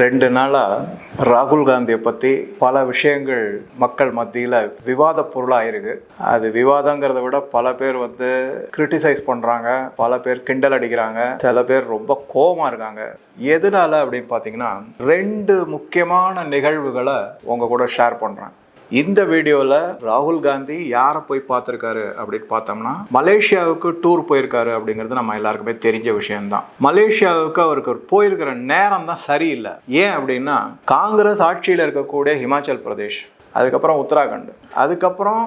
ரெண்டு நாளாக ராகுல் காந்தியை பற்றி பல விஷயங்கள் மக்கள் மத்தியில் விவாத பொருளாக இருக்கு அது விவாதங்கிறத விட பல பேர் வந்து கிரிட்டிசைஸ் பண்ணுறாங்க பல பேர் கிண்டல் அடிக்கிறாங்க சில பேர் ரொம்ப கோபமாக இருக்காங்க. எதனால அப்படின்னு பார்த்தீங்கன்னா ரெண்டு முக்கியமான நிகழ்வுகளை உங்கள் கூட ஷேர் பண்ணுறேன் இந்த வீடியோவில் ராகுல் காந்தி யாரை போய் பார்த்துருக்காரு அப்படின்னு பார்த்தோம்னா மலேசியாவுக்கு டூர் போயிருக்காரு அப்படிங்கிறது நம்ம எல்லாருக்குமே தெரிஞ்ச விஷயம்தான். மலேசியாவுக்கு அவருக்கு போயிருக்கிற நேரம் தான் சரியில்லை. ஏன் அப்படின்னா காங்கிரஸ் ஆட்சியில் இருக்கக்கூடிய ஹிமாச்சல் பிரதேஷ் அதுக்கப்புறம் உத்தராகண்ட் அதுக்கப்புறம்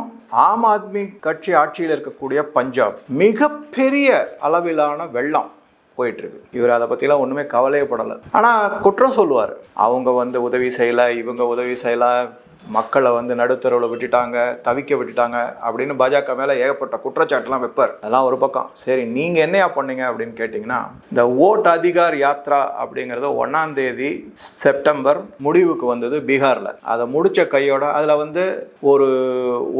ஆம் ஆத்மி கட்சி ஆட்சியில் இருக்கக்கூடிய பஞ்சாப் மிகப்பெரிய அளவிலான வெள்ளம் போயிட்டு இருக்கு இவர் அதை பற்றிலாம் ஒன்றுமே கவலையப்படலை ஆனால் குற்றம் சொல்லுவார். அவங்க வந்து உதவி செய்யலை இவங்க உதவி செய்யலை மக்களை வந்து நடுத்தரவில் விட்டுட்டாங்க தவிக்க விட்டுட்டாங்க அப்படின்னு பாஜக மேலே ஏகப்பட்ட குற்றச்சாட்டுலாம் வைப்பார். அதெல்லாம் ஒரு பக்கம். சரி நீங்கள் என்னையா பண்ணீங்க அப்படின்னு கேட்டிங்கன்னா இந்த ஓட் அதிகார் யாத்ரா அப்படிங்கிறது ஒன்றாம் தேதி செப்டம்பர் முடிவுக்கு வந்தது பீகாரில். அதை முடித்த கையோட அதில் வந்து ஒரு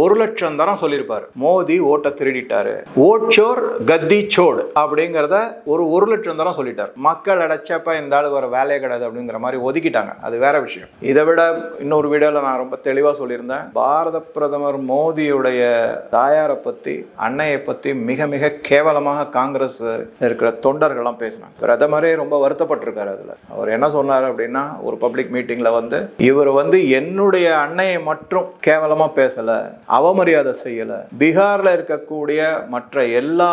ஒரு லட்சம் தரம் சொல்லியிருப்பார். மோதி ஓட்டை திருடிட்டார். ஓட்சோர் கத்தி சோடு அப்படிங்கிறத ஒரு ஒரு லட்சம் தரம் சொல்லிட்டார். மக்கள் அடைச்சப்ப இந்த ஆள் வர வேலையே கிடையாது அப்படிங்கிற மாதிரி ஒதுக்கிட்டாங்க. அது வேற விஷயம். இதை விட இன்னொரு வீடியோவில் நான் ரொம்ப தெளிவாக சொல்லியிருந்தேன். பாரத பிரதமர் மோடியுடைய தாயாரை பற்றி அன்னையை பற்றி மிக மிக கேவலமாக காங்கிரஸ் இருக்கிற தொண்டர்கள்லாம் பேசினாங்க. பிரதமரே ரொம்ப வருத்தப்பட்டிருக்காரு அதில். அவர் என்ன சொன்னார் அப்படின்னா ஒரு பப்ளிக் மீட்டிங்கில் வந்து இவர் வந்து என்னுடைய அன்னையை மட்டும் கேவலமாக பேசலை அவமரியாதை செய்யலை. பீகாரில் இருக்கக்கூடிய மற்ற எல்லா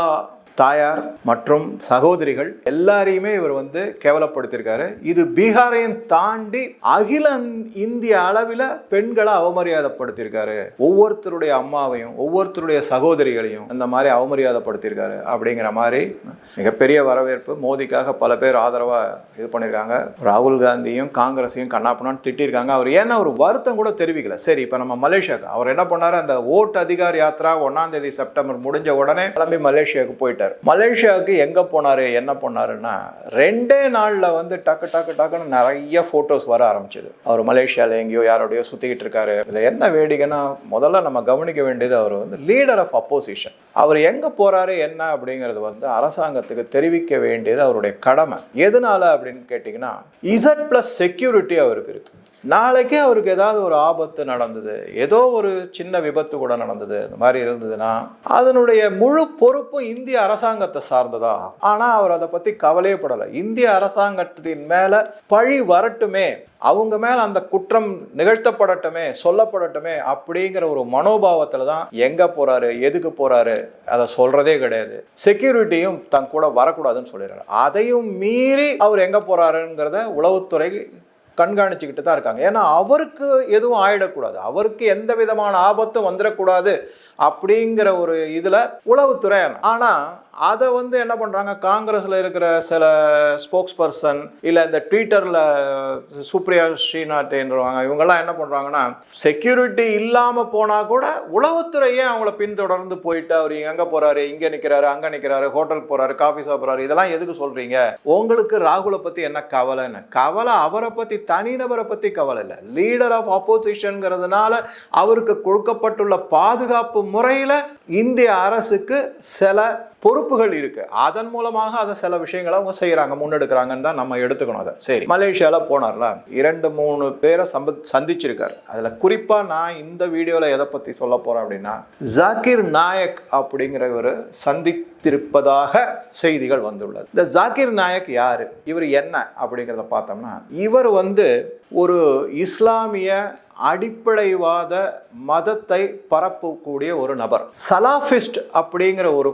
தாயார் மற்றும் சகோதரிகள் எல்லாரையுமே இவர் வந்து கேவலப்படுத்தியிருக்காரு. இது பீகாரையும் தாண்டி அகில இந்திய அளவில் பெண்களை அவமரியாதைப்படுத்தியிருக்காரு. ஒவ்வொருத்தருடைய அம்மாவையும் ஒவ்வொருத்தருடைய சகோதரிகளையும் அந்த மாதிரி அவமரியாதைப்படுத்தியிருக்காரு அப்படிங்கிற மாதிரி மிகப்பெரிய வரவேற்பு. மோதிக்காக பல பேர் ஆதரவாக இது பண்ணியிருக்காங்க. ராகுல் காந்தியும் காங்கிரஸையும் கண்ணாப்பண்ணான்னு திட்டிருக்காங்க அவர் ஏன்னா ஒரு வருத்தம் கூட தெரிவிக்கல. சரி இப்போ நம்ம மலேசியாவுக்கு அவர் என்ன பண்ணாரு? அந்த ஓட்டு அதிகார் யாத்திரா ஒன்னாம் தேதி செப்டம்பர் முடிஞ்ச உடனே கிளம்பி மலேசியாவுக்கு போயிட்டார் மலேசியாவுக்கு எங்கே போனாரு என்ன பண்ணாருன்னா ரெண்டே நாளில் வந்து டக்கு டக்கு டக்குன்னு நிறைய ஃபோட்டோஸ் வர ஆரம்பிச்சது. அவர் மலேசியாவில் எங்கேயோ யாரோடையோ சுற்றிக்கிட்டு இருக்காரு. இதில் என்ன வேடிக்கைன்னா முதல்ல நம்ம கவனிக்க வேண்டியது அவர் வந்து லீடர் ஆஃப் அப்போசிஷன் அவர் எங்கே போகிறாரு என்ன அப்படிங்கிறது வந்து அரசாங்கத்துக்கு தெரிவிக்க வேண்டியது அவருடைய கடமை. எதனால அப்படின்னு கேட்டிங்கன்னா இசட் ப்ளஸ் செக்யூரிட்டி அவருக்கு இருக்குது நாளைக்கே அவருக்கு ஏதாவது ஒரு ஆபத்து நடந்தது ஏதோ ஒரு சின்ன விபத்து கூட நடந்தது இந்த மாதிரி இருந்ததுன்னா அதனுடைய முழு பொறுப்பும் இந்திய அரசாங்கத்தை சார்ந்ததா? ஆனால் அவர் அதை பற்றி கவலையப்படலை இந்திய அரசாங்கத்தின் மேலே பழி வரட்டுமே அவங்க மேலே அந்த குற்றம் நிகழ்த்தப்படட்டுமே சொல்லப்படட்டுமே அப்படிங்கிற ஒரு மனோபாவத்தில் தான் எங்கே போகிறாரு எதுக்கு போகிறாரு அதை சொல்கிறதே கிடையாது. செக்யூரிட்டியும் தன் கூட வரக்கூடாதுன்னு சொல்லிடுறாரு. அதையும் மீறி அவர் எங்கே போகிறாருங்கிறத உளவுத்துறை கண்காணிச்சுக்கிட்டு தான் இருக்காங்க. ஏன்னா அவருக்கு எதுவும் ஆயிடக்கூடாது. அவருக்கு எந்த விதமான ஆபத்தும் வந்துடக்கூடாது அப்படிங்கிற ஒரு இதில் உளவுத்துறை ஆனால் அதை வந்து என்ன பண்ணுறாங்க காங்கிரஸில் இருக்கிற சில ஸ்போக்ஸ் பர்சன் இல்லை இந்த ட்விட்டரில் சுப்ரியா ஸ்ரீநாத்ன்றவங்க இவங்கெல்லாம் என்ன பண்ணுறாங்கன்னா செக்யூரிட்டி இல்லாமல் போனால் கூட உளவுத்துறையே அவங்கள பின்தொடர்ந்து போயிட்டு அவர் எங்கே போகிறாரு இங்கே நிற்கிறாரு அங்கே நிற்கிறாரு ஹோட்டல் போகிறாரு காஃபி சாப்பிட்றாரு இதெல்லாம் எதுக்கு சொல்கிறீங்க உங்களுக்கு ராகுலை பற்றி என்ன கவலைன்னு? கவலை அவரை பற்றி தனிநபரை பற்றி கவலை இல்லை. லீடர் ஆஃப் ஆப்போசிஷனுங்கிறதுனால அவருக்கு கொடுக்கப்பட்டுள்ள பாதுகாப்பு முறையில் இந்திய அரசுக்கு சில பொறுப்புகள் இருக்கு. அதன் மூலமாக அதை சில விஷயங்களை அவங்க செய்யறாங்க முன்னெடுக்கிறாங்கன்னு தான் நம்ம எடுத்துக்கணும் அதை. சரி. மலேசியால போனார்ல இரண்டு மூணு பேரை சம்ப சந்திச்சிருக்காரு. அதுல குறிப்பா நான் இந்த வீடியோல எதை பத்தி சொல்ல போறேன் அப்படின்னா ஜாகிர் நாயக் அப்படிங்கிறவர் சந்தித்திருப்பதாக செய்திகள் வந்துள்ளது. இந்த ஜாக்கிர் நாயக் யாரு? இவர் என்ன அப்படிங்கிறத பார்த்தோம்னா இவர் வந்து ஒரு இஸ்லாமிய அடிப்படைவாத மதத்தை பரப்பக்கூடிய ஒரு நபர். சலாஃபிஸ்ட் அப்படிங்கிற ஒரு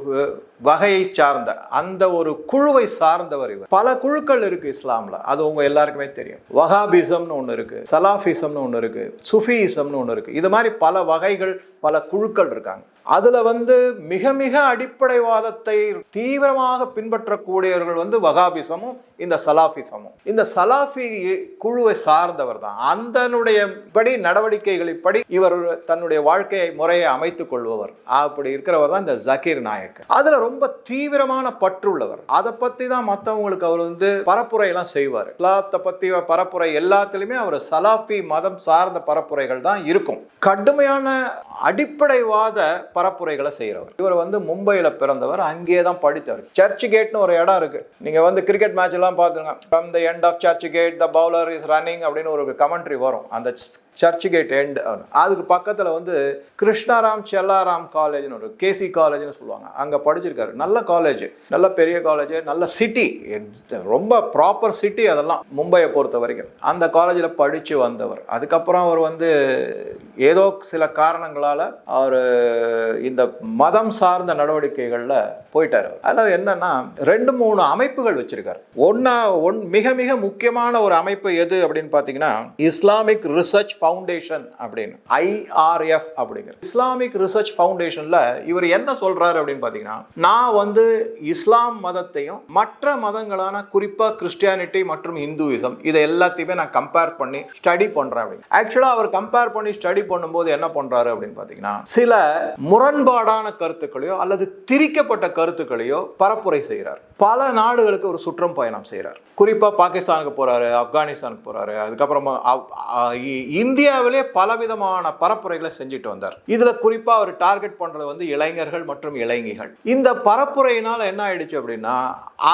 வகையை சார்ந்த அந்த ஒரு குழுவை சார்ந்தவர் இவர். பல குழுக்கள் இருக்கு இஸ்லாம்ல. அது உங்க எல்லாருக்குமே தெரியும். வஹாபிசம்னு ஒன்று இருக்கு சலாஃபிசம்னு ஒன்று இருக்கு சுஃபிசம்னு ஒன்று இருக்கு. இது மாதிரி பல வகைகள் பல குழுக்கள் இருக்காங்க. அதில் வந்து மிக மிக அடிப்படைவாதத்தை தீவிரமாக பின்பற்றக்கூடியவர்கள் வந்து வகாபிசமும் இந்த சலாஃபிசமும். இந்த சலாஃபி குழுவை சார்ந்தவர் தான். அந்தனுடைய படி நடவடிக்கைகளின்படி இவர் தன்னுடைய வாழ்க்கையை முறையை அமைத்துக் கொள்பவர். அப்படி இருக்கிறவர் தான் இந்த ஜக்கீர் நாயக். அதில் ரொம்ப தீவிரமான பற்றுள்ளவர். அதை பற்றி தான் மற்றவங்களுக்கு அவர் வந்து பரப்புரையெல்லாம் செய்வார். இஸ்லாத்தை பற்றி பரப்புரை எல்லாத்துலேயுமே அவர் சலாஃபி மதம் சார்ந்த பரப்புரைகள் தான் இருக்கும். கடுமையான அடிப்படைவாத பரப்புரைகளை செய்கிறவர் இவர் வந்து மும்பையில் பிறந்தவர். அங்கேயே தான் படித்தவர். சர்ச் கேட்னு ஒரு இடம் இருக்கு. நீங்கள் வந்து கிரிக்கெட் மேட்ச் எல்லாம் பார்த்துங்க from the end of church gate the bowler is running அப்படின்னு ஒரு கமெண்ட்ரி வரும். அந்த சர்ச் கேட் எண்ட் அதுக்கு பக்கத்தில் வந்து கிருஷ்ணாராம் செல்லாராம் காலேஜ்னு ஒரு கேசி காலேஜ்னு சொல்லுவாங்க. அங்கே படிச்சிருக்காரு. நல்ல காலேஜ் நல்ல பெரிய காலேஜ் நல்ல சிட்டி ரொம்ப ப்ராப்பர் சிட்டி அதெல்லாம் மும்பையை பொறுத்த வரைக்கும் அந்த காலேஜில் படித்து வந்தவர். அதுக்கப்புறம் அவர் வந்து ஏதோ சில காரணங்களால் அவர் இந்த மதம் சார்ந்த நடவடிக்கைகளில் போயிட்டார் அதில் என்னன்னா ரெண்டு மூணு அமைப்புகள் வச்சிருக்காரு. ஒன்றா ஒன் மிக மிக முக்கியமான ஒரு அமைப்பு எது அப்படின்னு பார்த்தீங்கன்னா இஸ்லாமிக் ரிசர்ச் ஃபவுண்டேஷன் அப்படின்னு ஐஆர்எஃப் அப்படிங்கிற இஸ்லாமிக் ரிசர்ச் ஃபவுண்டேஷனில் இவர் என்ன சொல்றாரு அப்படின்னு பார்த்தீங்கன்னா நான் வந்து இஸ்லாம் மதத்தையும் மற்ற மதங்களான குறிப்பாக கிறிஸ்டியானிட்டி மற்றும் இந்துவிசம் இதை எல்லாத்தையுமே நான் கம்பேர் பண்ணி ஸ்டடி பண்ணுறேன் அப்படின்னு. ஆக்சுவலாக அவர் கம்பேர் பண்ணி ஸ்டடி பண்ணும்போது என்ன பண்ணுறாரு அப்படின்னு பார்த்தீங்கன்னா சில முரண்பாடான கருத்துக்களையோ அல்லது திரிக்கப்பட்ட கருத்துக்களையோ பரப்புரை செய்கிறார் பல நாடுகளுக்கு ஒரு சுற்றம் பயணம் செய்கிறார் குறிப்பாக பாகிஸ்தானுக்கு போகிறாரு ஆப்கானிஸ்தானுக்கு போகிறாரு அதுக்கப்புறமா இந்தியாவிலே பலவிதமான பரப்புரைகளை செஞ்சுட்டு வந்தார். இதில் குறிப்பாக அவர் டார்கெட் பண்ணுறது வந்து இளைஞர்கள் மற்றும் இளைஞிகள். இந்த பரப்புரையினால் என்ன ஆயிடுச்சு அப்படின்னா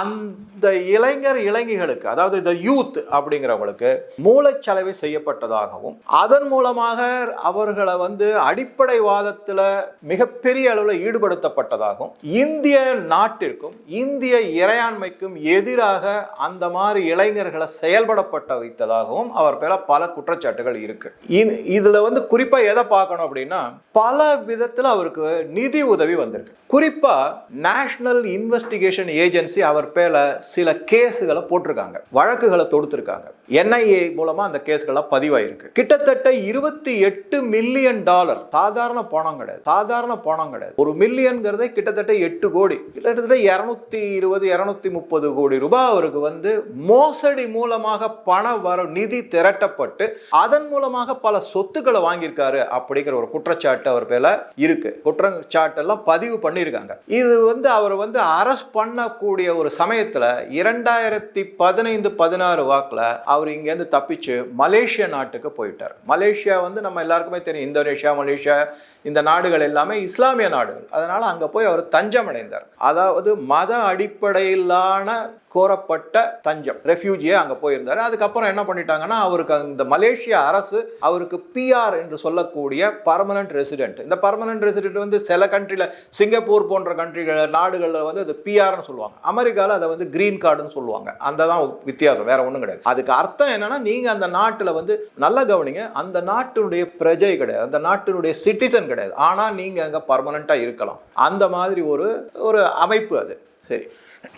அந்த இளைஞர் இளைஞிகளுக்கு அதாவது இந்த யூத் அப்படிங்கிறவங்களுக்கு மூளைச்சலவை செய்யப்பட்டதாகவும் அதன் மூலமாக அவர்களை வந்து அடிப்படைவாதத்தில் மிகப்பெரிய அளவில் ஈடுபடுத்தப்பட்டதாகவும் இந்திய நாட்டிற்கும் இந்திய இறையாண்மைக்கும் எதிராக அந்த மாதிரி இளைஞர்களை செயல்படப்பட்ட வைத்ததாகவும் அவர் பேர பல குற்றச்சாட்டுகள் இருக்கு. இ- இதுல வந்து குறிப்பா எதை பார்க்கணும் அப்படின்னா பல விதத்தில் அவருக்கு நிதி உதவி வந்திருக்கு. குறிப்பா நேஷனல் இன்வெஸ்டிகேஷன் ஏஜென்சி அவர் பேர்ல சில கேஸுகளை போட்டிருக்காங்க. வழக்குகளை தொடுத்திருக்காங்க. என்ஐஏ மூலமா அந்த கேஸ்களை பதிவாயிருக்கு. கிட்டத்தட்ட இருபத்தி எட்டு மில்லியன் டாலர் சாதாரண பணம் கிடையாது. சாதாரண பணம் கிடையாது. ஒரு மில்லியன்கிறதே கிட்டத்தட்ட எட்டு கோடி. கிட்டத்தட்ட இருநூத்தி இருபது இருநூத்தி முப்பது கோடி ரூபாய் அவருக்கு வந்து மோசடி மூலமாக பண வர நிதி திரட்டப்பட்டு அதன் மூலமாக பல சொத்துக்களை வாங்கியிருக்காரு அப்படிங்கிற ஒரு குற்றச்சாட்டு அவர் பேர்ல இருக்கு. குற்றச்சாட்டெல்லாம் பதிவு பண்ணியிருக்காங்க. இது வந்து அவர் வந்து அரஸ்ட் பண்ணக்கூடிய ஒரு சமயத்தில் இரண்டாயிரத்தி பதினைந்து பதினாறு வாக்குல அவர் இங்கேருந்து தப்பிச்சு மலேசியா நாட்டுக்கு போயிட்டார். மலேசியா வந்து நம்ம எல்லாரும் தெரியும். இந்தோனேஷியா மலேசியா இந்த நாடுகள் எல்லாமே இஸ்லாமிய நாடுகள். அதனால் அங்கே போய் அவர் தஞ்சம் அடைந்தார். அதாவது மத அடிப்படையிலான கோரப்பட்ட தஞ்சம். ரெஃப்யூஜியே அங்கே போயிருந்தார். அதுக்கப்புறம் என்ன பண்ணிட்டாங்கன்னா அவருக்கு அந்த மலேசிய அரசு அவருக்கு பிஆர் என்று சொல்லக்கூடிய பர்மனன்ட் ரெசிடென்ட் இந்த பர்மனன்ட் ரெசிடென்ட் வந்து சில கண்ட்ரியில் சிங்கப்பூர் போன்ற கண்ட்ரிகள் நாடுகளில் வந்து அது பிஆர்னு சொல்லுவாங்க. அமெரிக்காவில் அதை வந்து கிரீன் கார்டுன்னு சொல்லுவாங்க. அந்த தான் வித்தியாசம். வேற ஒன்றும் கிடையாது. அதுக்கு அர்த்தம் என்னன்னா நீங்கள் அந்த நாட்டில் வந்து நல்லா கவனிங்க. அந்த நாட்டினுடைய பிரஜை கிடையாது. அந்த நாட்டினுடைய சிட்டிசன் கிடையாது. ஆனால் நீங்கள் அங்கே பர்மனண்ட்டாக இருக்கலாம். அந்த மாதிரி ஒரு ஒரு அமைப்பு அது. சரி.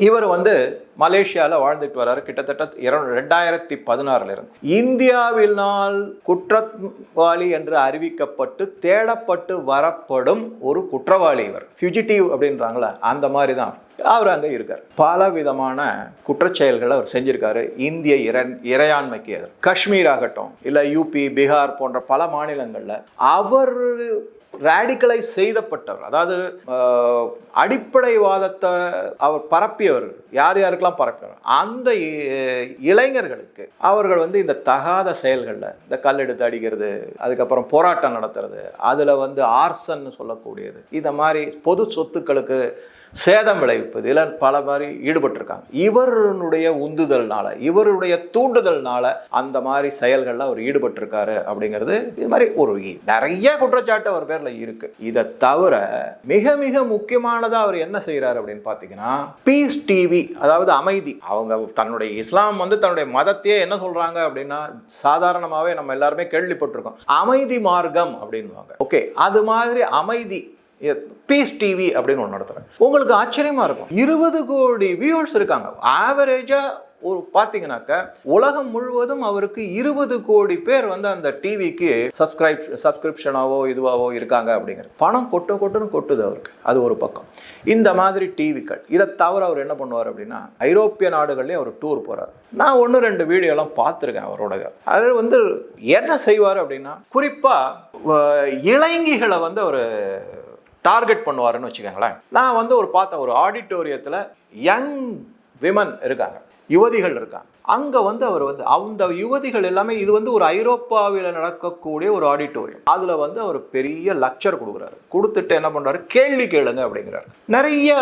இவர் வந்து மலேசியாவில் வாழ்ந்துட்டு வர்றாரு கிட்டத்தட்ட இர ரெண்டாயிரத்தி பதினாறுல இருந்து இந்தியாவினால் குற்றவாளி என்று அறிவிக்கப்பட்டு தேடப்பட்டு வரப்படும் ஒரு குற்றவாளி இவர். ஃபியூஜிட்டிவ் அப்படின்றாங்களே அந்த மாதிரி தான் அவர் அங்கே இருக்கார். பல விதமான குற்றச்செயல்களை அவர் செஞ்சிருக்காரு இந்திய இறன் இறையாண்மைக்கு எதிர். காஷ்மீர் ஆகட்டும் இல்லை யூபி பீகார் போன்ற பல மாநிலங்களில் அவர் ரேடிக்கலைஸ் செய்தப்பட்டவர். அதாவது அடிப்படைவாதத்தை அவர் பரப்பியவர். யார் யாருக்கெல்லாம் பரப்பியவர் அந்த இளைஞர்களுக்கு. அவர்கள் வந்து இந்த தகாத செயல்களில் இந்த கல் எடுத்து அடிக்கிறது அதுக்கப்புறம் போராட்டம் நடத்துறது அதில் வந்து ஆர்சன்னு சொல்லக்கூடியது. இந்த மாதிரி பொது சொத்துக்களுக்கு சேதம் விளைவிப்பது இதில் பல மாதிரி ஈடுபட்டிருக்காங்க. இவருடைய உந்துதல்னால இவருடைய தூண்டுதல்னால அந்த மாதிரி செயல்களில் அவர் ஈடுபட்டிருக்காரு அப்படிங்கிறது இது மாதிரி ஒரு இ- நிறைய குற்றச்சாட்டு அவர் பேர்ல இருக்கு. இதை தவிர மிக மிக முக்கியமானதா அவர் என்ன செய்றாரு அப்படின்னு பார்த்தீங்கன்னா பீஸ் டிவி அதாவது அமைதி. அவங்க தன்னுடைய இஸ்லாம் வந்து தன்னுடைய மதத்தையே என்ன சொல்றாங்க அப்படின்னா சாதாரணமாகவே நம்ம எல்லாருமே கேள்விப்பட்டிருக்கோம். அமைதி மார்க்கம் அப்படின்வாங்க ஓகே அது மாதிரி அமைதி பீஸ் டிவி அப்படின்னு ஒன்று நடத்துகிறேன் உங்களுக்கு ஆச்சரியமாக இருக்கும். இருபது கோடி வியூவர்ஸ் இருக்காங்க. ஆவரேஜாக ஒரு பார்த்தீங்கன்னாக்க உலகம் முழுவதும் அவருக்கு இருபது கோடி பேர் வந்து அந்த டிவிக்கு சப்ஸ்கிரைப் சப்ஸ்கிரிப்ஷனாவோ இதுவாவோ இருக்காங்க அப்படிங்கிறது. பணம் கொட்டு கொட்டுன்னு கொட்டுது அவருக்கு. அது ஒரு பக்கம். இந்த மாதிரி டிவிக்கள் இதை தவிர அவர் என்ன பண்ணுவார் அப்படின்னா ஐரோப்பிய நாடுகள்லேயும் அவர் டூர் போகிறார் நான் ஒன்று ரெண்டு வீடியோலாம் பார்த்துருக்கேன் அவரோட. அது வந்து என்ன செய்வார் அப்படின்னா குறிப்பாக இளைஞிகளை வந்து அவர் டார்கெட் பண்ணுவாருன்னு வச்சுக்கோங்களேன். நான் வந்து ஒரு பார்த்தேன் ஒரு ஆடிட்டோரியத்தில் யங் விமன் இருக்காங்க யுவதிகள் இருக்காங்க. அங்கே வந்து அவர் வந்து அந்த யுவதிகள் எல்லாமே இது வந்து ஒரு ஐரோப்பாவில் நடக்கக்கூடிய ஒரு ஆடிட்டோரியம். அதில் வந்து அவர் பெரிய லக்சர் கொடுக்குறாரு. கொடுத்துட்டு என்ன பண்ணுறாரு கேள்வி கேளுங்க அப்படிங்கிறாரு. நிறைய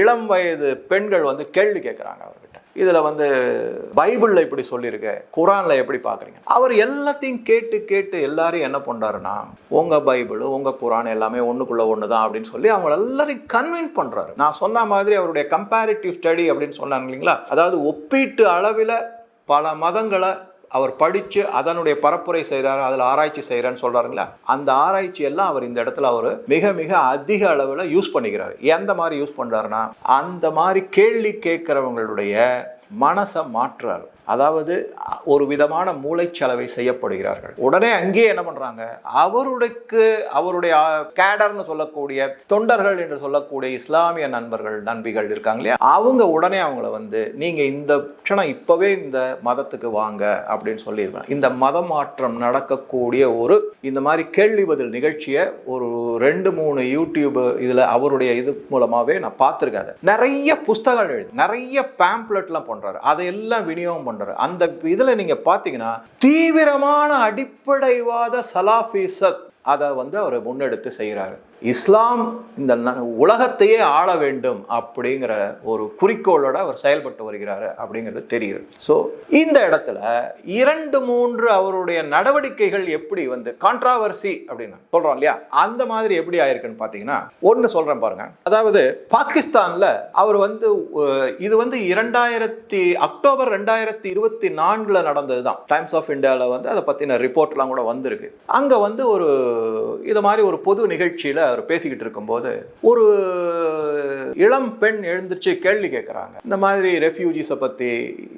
இளம் வயது பெண்கள் வந்து கேள்வி கேட்குறாங்க அவர்கிட்ட. இதில் வந்து பைபிளில் இப்படி சொல்லியிருக்க குரானில் எப்படி பார்க்குறீங்க? அவர் எல்லாத்தையும் கேட்டு கேட்டு எல்லாரும் என்ன பண்ணுறாருன்னா உங்கள் பைபிள் உங்கள் குரான் எல்லாமே ஒன்றுக்குள்ளே ஒன்று தான் அப்படின்னு சொல்லி அவங்க எல்லாரையும் கன்வின்ஸ் பண்ணுறாரு நான் சொன்ன மாதிரி அவருடைய கம்பேரிட்டிவ் ஸ்டடி அப்படின்னு சொன்னாங்க இல்லைங்களா? அதாவது ஒப்பீட்டு அளவில் பல மதங்களை அவர் படித்து அதனுடைய பரப்புரை செய்கிறாரு அதில் ஆராய்ச்சி செய்கிறான்னு சொல்கிறாருங்களா அந்த ஆராய்ச்சி எல்லாம் அவர் இந்த இடத்துல அவர் மிக மிக அதிக அளவில் யூஸ் பண்ணிக்கிறார். எந்த மாதிரி யூஸ் பண்ணுறாருன்னா அந்த மாதிரி கேள்வி கேட்குறவங்களுடைய மனசை மாற்றுறாரு. அதாவது ஒரு விதமான மூளைச்சலவை செய்யப்படுகிறார்கள். உடனே அங்கேயே என்ன பண்ணுறாங்க அவருடைக்கு அவருடைய கேடர்னு சொல்லக்கூடிய தொண்டர்கள் என்று சொல்லக்கூடிய இஸ்லாமிய நண்பர்கள் நண்பிகள் இருக்காங்க இல்லையா? அவங்க உடனே அவங்கள வந்து நீங்கள் இந்த க்ஷணம் இப்போவே இந்த மதத்துக்கு வாங்க அப்படின்னு சொல்லியிருக்காங்க இந்த மத மாற்றம் நடக்கக்கூடிய ஒரு இந்த மாதிரி கேள்வி பதில் நிகழ்ச்சியை ஒரு ரெண்டு மூணு யூடியூப் இதில் அவருடைய இது மூலமாகவே நான் பார்த்துருக்கேன் நிறைய புஸ்தகங்கள் எழுதி நிறைய பேம்ப்ளெட்லாம் பண்ணுறாரு அதையெல்லாம் விநியோகம் பண்ணுறாரு அந்த இதில் நீங்கள் பார்த்தீங்கன்னா தீவிரமான அடிப்படைவாத சலாஃபிசத் அதை வந்து அவர் முன்னெடுத்து செய்கிறாரு இஸ்லாம் இந்த ந- உலகத்தையே ஆள வேண்டும் அப்படிங்கிற ஒரு குறிக்கோளோட அவர் செயல்பட்டு வருகிறாரு அப்படிங்கிறது தெரியுது. ஸோ இந்த இடத்துல இரண்டு மூன்று அவருடைய நடவடிக்கைகள் எப்படி வந்து கான்ட்ராவர்சி அப்படின்னு சொல்கிறோம் இல்லையா? அந்த மாதிரி எப்படி ஆயிருக்குன்னு பார்த்தீங்கன்னா ஒன்று சொல்கிறேன் பாருங்க. அதாவது பாகிஸ்தானில் அவர் வந்து இது வந்து இரண்டாயிரத்தி அக்டோபர் ரெண்டாயிரத்தி இருபத்தி நான்கில் நடந்தது தான் டைம்ஸ் ஆஃப் இந்தியாவில் வந்து அதை பற்றின ரிப்போர்ட்லாம் கூட வந்திருக்கு. அங்கே வந்து ஒரு இது மாதிரி ஒரு பொது நிகழ்ச்சியில் அவர் பேசிக்கிட்டு இருக்கும்போது ஒரு இளம் பெண் எழுந்திருச்சு கேள்வி கேட்குறாங்க இந்த மாதிரி ரெஃப்யூஜிஸை பற்றி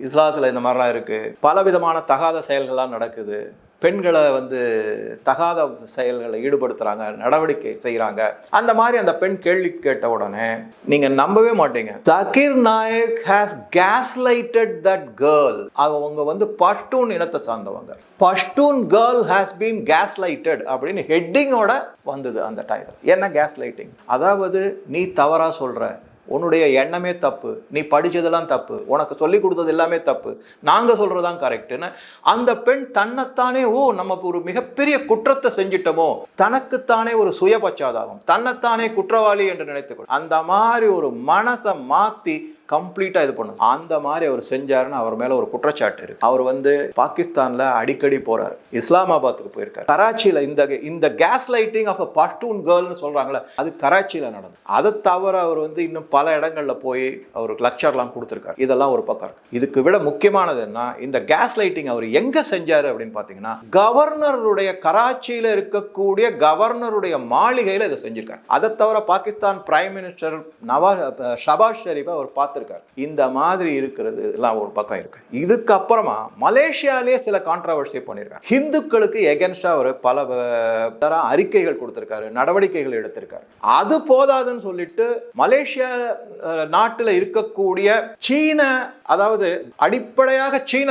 இஸ்லாத்தில் இந்த மாதிரிலாம் இருக்குது பலவிதமான தகாத செயல்கள்லாம் நடக்குது. பெண்களை வந்து தகாத செயல்களை ஈடுபடுத்துகிறாங்க நடவடிக்கை செய்கிறாங்க அந்த மாதிரி அந்த பெண் கேள்வி கேட்ட உடனே நீங்கள் நம்பவே மாட்டீங்க. Zakir Naik has gas lighted that girl அவங்க வந்து பஷ்டூன் இனத்தை சார்ந்தவங்க. Pashtun girl has been gas lighted அப்படின்னு ஹெட்டிங்கோட வந்தது அந்த டைம் என்ன கேஸ் லைட்டிங் அதாவது நீ தவறாக சொல்கிற உன்னுடைய எண்ணமே தப்பு நீ படித்ததெல்லாம் தப்பு உனக்கு சொல்லி கொடுத்தது எல்லாமே தப்பு நாங்கள் சொல்கிறதான் கரெக்டுன்னு அந்த பெண் தன்னைத்தானே ஓ நம்ம ஒரு மிகப்பெரிய குற்றத்தை செஞ்சிட்டோமோ தனக்குத்தானே ஒரு சுயபச்சாதாகும் தன்னைத்தானே குற்றவாளி என்று நினைத்துக்கொள். அந்த மாதிரி ஒரு மனசை மாற்றி கம்ப்ளீட்டாக இது பண்ணும். அந்த மாதிரி அவர் செஞ்சாருன்னு அவர் மேலே ஒரு குற்றச்சாட்டு இருக்கு. அவர் வந்து பாகிஸ்தானில் அடிக்கடி போறாரு. இஸ்லாமாபாத்துக்கு போயிருக்காரு. கராச்சியில் இந்த இந்த gas lighting of a Pashtun கேர்ள்னு சொல்கிறாங்களே அது கராச்சியில நடந்தது. அதை தவிர அவர் வந்து இன்னும் பல இடங்கள்ல போய் அவருக்கு லெக்சர்லாம் கொடுத்துருக்காரு. இதெல்லாம் ஒரு பக்கம் இருக்கு. இதுக்கு விட முக்கியமானது என்ன இந்த கேஸ் லைட்டிங் அவர் எங்கே செஞ்சாரு அப்படின்னு பார்த்தீங்கன்னா கவர்னருடைய கராச்சியில் இருக்கக்கூடிய கவர்னருடைய மாளிகையில் இதை செஞ்சிருக்காரு. அதை தவிர பாகிஸ்தான் பிரைம் மினிஸ்டர் நவாஸ் ஷபாஸ் ஷெரீஃபை அவர் பார்த்து பார்த்திருக்காரு. இந்த மாதிரி இருக்கிறது எல்லாம் ஒரு பக்கம் இருக்கு. இதுக்கப்புறமா மலேசியாலே சில கான்ட்ரவர்சி பண்ணியிருக்காரு ஹிந்துக்களுக்கு எகென்ஸ்டா அவர் பல தர அறிக்கைகள் கொடுத்திருக்காரு நடவடிக்கைகள் எடுத்திருக்காரு. அது போதாதுன்னு சொல்லிட்டு மலேசியா நாட்டில் இருக்கக்கூடிய சீன அதாவது அடிப்படையாக சீன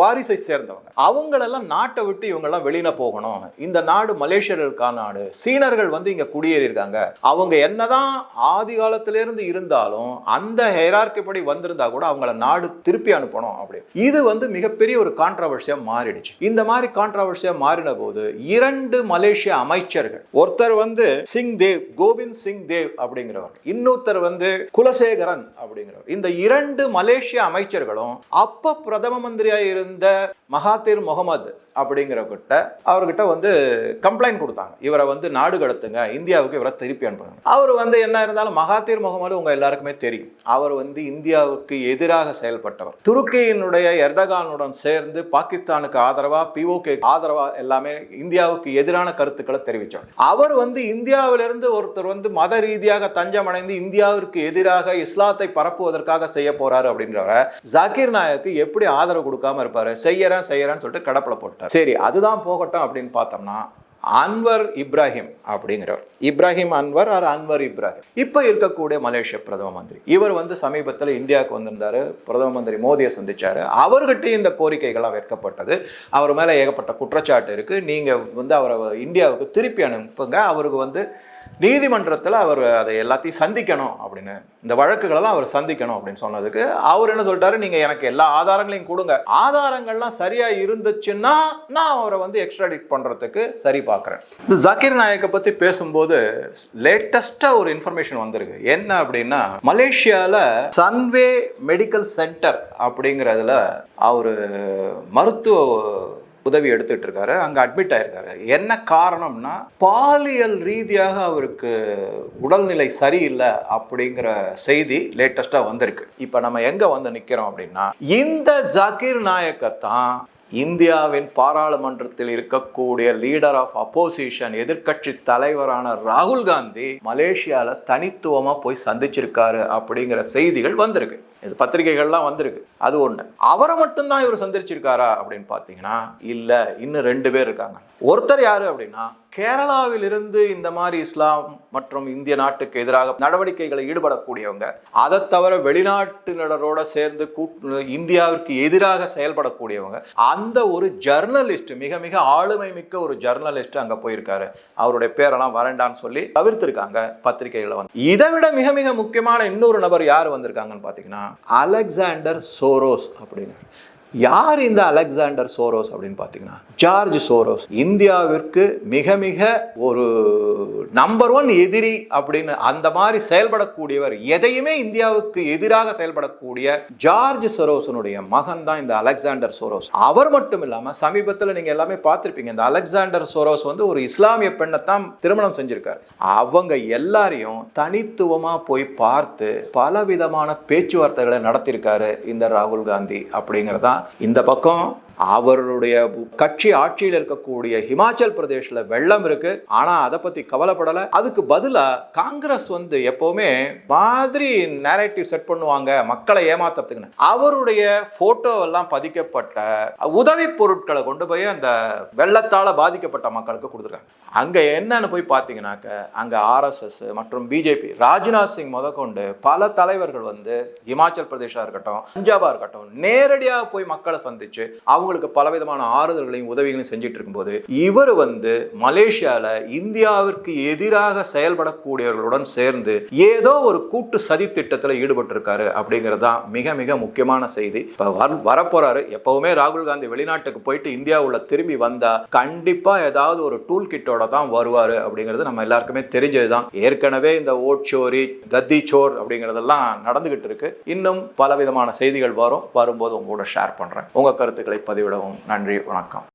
வாரிசை சேர்ந்தவங்க. அவங்களெல்லாம் நாட்டை விட்டு இவங்கெல்லாம் வெளியில போகணும். இந்த நாடு மலேசியர்களுக்கான நாடு. சீனர்கள் வந்து இங்க குடியேறி இருக்காங்க அவங்க என்னதான் ஆதி காலத்திலிருந்து இருந்தாலும் அந்த ஹெரா படி வந்திருந்தா கூட அவங்கள நாடு திருப்பி அனுப்பணும் அப்படின்னு இது வந்து மிகப்பெரிய ஒரு கான்ட்ரவர்சியா மாறிடுச்சு. இந்த மாதிரி கான்ட்ரவர்சியா மாறின போது இரண்டு மலேசிய அமைச்சர்கள் ஒருத்தர் வந்து சிங் தேவ் கோவிந்த் சிங் தேவ் அப்படிங்கிறவர் இன்னொருத்தர் வந்து குலசேகரன் அப்படிங்கிறவர். இந்த இரண்டு மலேசிய அமைச்சர்களும் அப்ப பிரதம மந்திரியா இருந்த மகாதீர் முகமது அப்படிங்கிறவர்கிட்ட அவர்கிட்ட வந்து கம்ப்ளைண்ட் கொடுத்தாங்க. இவரை வந்து நாடு கடத்துங்க இந்தியாவுக்கு இவரை திருப்பி அனுப்புங்க. அவர் வந்து என்ன இருந்தாலும் மகாதீர் முகமது உங்கள் எல்லாருக்குமே தெரியும். அவர் வந்து இந்தியாவுக்கு எதிராக செயல்பட்டவர். துருக்கியினுடைய எர்டகானுடன் சேர்ந்து பாகிஸ்தானுக்கு ஆதரவாக பிஓகே ஆதரவாக எல்லாமே இந்தியாவுக்கு எதிரான கருத்துக்களை தெரிவித்தார் அவர் வந்து இந்தியாவிலிருந்து ஒருத்தர் வந்து மத ரீதியாக தஞ்சம் அடைந்து இந்தியாவிற்கு எதிராக இஸ்லாத்தை பரப்புவதற்காக செய்ய போறாரு அப்படின்றவரை ஜாகிர் நாயக்கு எப்படி ஆதரவு கொடுக்காம இருப்பாரு? செய்யறேன் செய்யறேன்னு சொல்லிட்டு கடப்பல போட்டார். சரி அதுதான் போகட்டும் அப்படின்னு பார்த்தோம்னா அன்வர் இப்ராஹிம் அப்படிங்கிறவர். இப்ராஹிம் அன்வர் ஆர் அன்வர் இப்ராஹிம். இப்போ இருக்கக்கூடிய மலேசிய பிரதம மந்திரி. இவர் வந்து சமீபத்தில் இந்தியாவுக்கு வந்திருந்தார். பிரதம மந்திரி மோடியை சந்தித்தார் அவர்கிட்ட இந்த கோரிக்கைகளாக வைக்கப்பட்டது. அவர் மேலே ஏகப்பட்ட குற்றச்சாட்டு இருக்கு. நீங்கள் வந்து அவரை இந்தியாவுக்கு திருப்பி அனுப்புங்க. அவருக்கு வந்து நீதிமன்றத்தில் அவர் அதை எல்லாத்தையும் சந்திக்கணும் அப்படின்னு இந்த வழக்குகளெல்லாம் அவர் சந்திக்கணும் அப்படின்னு சொன்னதுக்கு அவர் என்ன சொல்லிட்டாரு? நீங்கள் எனக்கு எல்லா ஆதாரங்களையும் கொடுங்க. ஆதாரங்கள்லாம் சரியாக இருந்துச்சுன்னா நான் அவரை வந்து எக்ஸ்ட்ராடிட் பண்ணுறதுக்கு சரி பார்க்குறேன். இந்த ஜக்கீர் நாயக்கை பற்றி பேசும்போது லேட்டஸ்ட்டாக ஒரு இன்ஃபர்மேஷன் வந்திருக்கு. என்ன அப்படின்னா மலேசியாவில் சன்வே மெடிக்கல் சென்டர் அப்படிங்கிறதுல அவர் மருத்துவ உதவி எடுத்துட்டு இருக்காரு அங்கே அட்மிட் ஆயிருக்காரு. என்ன காரணம்னா பாலியல் ரீதியாக அவருக்கு உடல்நிலை சரியில்லை அப்படிங்கிற செய்தி லேட்டஸ்டாக வந்திருக்கு. இப்போ நம்ம எங்கே வந்து நிற்கிறோம் அப்படின்னா இந்த ஜாகிர் நாயக்கை தான் இந்தியாவின் பாராளுமன்றத்தில் இருக்கக்கூடிய லீடர் ஆஃப் அப்போசிஷன் எதிர்க்கட்சி தலைவரான ராகுல் காந்தி மலேசியாவில் தனித்துவமாக போய் சந்திச்சிருக்காரு அப்படிங்கிற செய்திகள் வந்திருக்கு. இது பத்திரிகைகள்லாம் வந்திருக்கு. அது ஒன்று அவரை மட்டும்தான் இவர் சந்திச்சிருக்காரா அப்படின்னு பார்த்தீங்கன்னா இல்லை இன்னும் ரெண்டு பேர் இருக்காங்க. ஒருத்தர் யார் அப்படின்னா கேரளாவிலிருந்து இந்த மாதிரி இஸ்லாம் மற்றும் இந்திய நாட்டுக்கு எதிராக நடவடிக்கைகளை ஈடுபடக்கூடியவங்க அதை தவிர வெளிநாட்டினரோட சேர்ந்து கூட்டு இந்தியாவிற்கு எதிராக செயல்படக்கூடியவங்க அந்த ஒரு ஜர்னலிஸ்ட் மிக மிக ஆளுமை மிக்க ஒரு ஜர்னலிஸ்ட் அங்கே போயிருக்காரு. அவருடைய பேரெல்லாம் வரண்டான்னு சொல்லி தவிர்த்திருக்காங்க பத்திரிகைகளை வந்து. இதை விட மிக மிக முக்கியமான இன்னொரு நபர் யார் வந்திருக்காங்கன்னு பார்த்தீங்கன்னா அலெக்சாண்டர் சோரோஸ் அப்படிங்கிற யார் இந்த அலெக்சாண்டர் சோரோஸ் அப்படின்னு பார்த்தீங்கன்னா ஜார்ஜ் சோரோஸ். இந்தியாவிற்கு மிக மிக ஒரு நம்பர் ஒன் எதிரி அப்படின்னு அந்த மாதிரி செயல்படக்கூடியவர் எதையுமே இந்தியாவுக்கு எதிராக செயல்படக்கூடிய ஜார்ஜ் சோரோஸனுடைய மகன் தான் இந்த அலெக்சாண்டர் சோரோஸ். அவர் மட்டும் இல்லாமல் சமீபத்தில் நீங்கள் எல்லாமே பார்த்துருப்பீங்க இந்த அலெக்சாண்டர் சோரோஸ் வந்து ஒரு இஸ்லாமிய பெண்ணை தான் திருமணம் செஞ்சிருக்காரு. அவங்க எல்லாரையும் தனித்துவமாக போய் பார்த்து பல விதமான பேச்சுவார்த்தைகளை நடத்தியிருக்காரு இந்த ராகுல் காந்தி அப்படிங்கிறதான் இந்த பக்கம் அவருடைய கட்சி ஆட்சியில் இருக்கக்கூடிய ஹிமாச்சல் பிரதேஷ்ல வெள்ளம் இருக்கு. ஆனா அதை பத்தி கவலைப்படலை. அதுக்கு பதிலா காங்கிரஸ் வந்து எப்போவுமே மாதிரி நேரட்டிவ் செட் பண்ணுவாங்க மக்களை ஏமாத்துறதுக்குன்னு. அவருடைய ஃபோட்டோவெல்லாம் எல்லாம் பதிக்கப்பட்ட உதவி பொருட்களை கொண்டு போய் அந்த வெள்ளத்தால பாதிக்கப்பட்ட மக்களுக்கு கொடுத்துருக்காங்க. அங்க என்னன்னு போய் பார்த்தீங்கன்னாக்க அங்க ஆர்எஸ்எஸ் மற்றும் பிஜேபி ராஜ்நாத் சிங் முதற்கொண்டு பல தலைவர்கள் வந்து இமாச்சல் பிரதேஷா இருக்கட்டும் பஞ்சாபா இருக்கட்டும் நேரடியாக போய் மக்களை சந்திச்சு அவங்க அவங்களுக்கு பலவிதமான ஆறுதல்களையும் உதவிகளையும் செஞ்சுட்டு இருக்கும்போது இவர் வந்து மலேசியாவில் இந்தியாவிற்கு எதிராக செயல்படக்கூடியவர்களுடன் சேர்ந்து ஏதோ ஒரு கூட்டு சதி திட்டத்தில் ஈடுபட்டிருக்காரு அப்படிங்கிறது தான் மிக மிக முக்கியமான செய்தி. இப்போ வர வரப்போறாரு. எப்பவுமே ராகுல் காந்தி வெளிநாட்டுக்கு போயிட்டு இந்தியாவுல திரும்பி வந்தா கண்டிப்பா ஏதாவது ஒரு டூல் கிட்டோட தான் வருவாரு அப்படிங்கிறது நம்ம எல்லாருக்குமே தெரிஞ்சது தான் ஏற்கனவே இந்த ஓட் சோரி கத்தி சோர் அப்படிங்கிறதெல்லாம் நடந்துகிட்டு இருக்கு. இன்னும் பலவிதமான செய்திகள் வரும். வரும்போது உங்களோட ஷேர் பண்றேன். உங்க கருத்துக்களை பதிவிடவும். நன்றி வணக்கம்.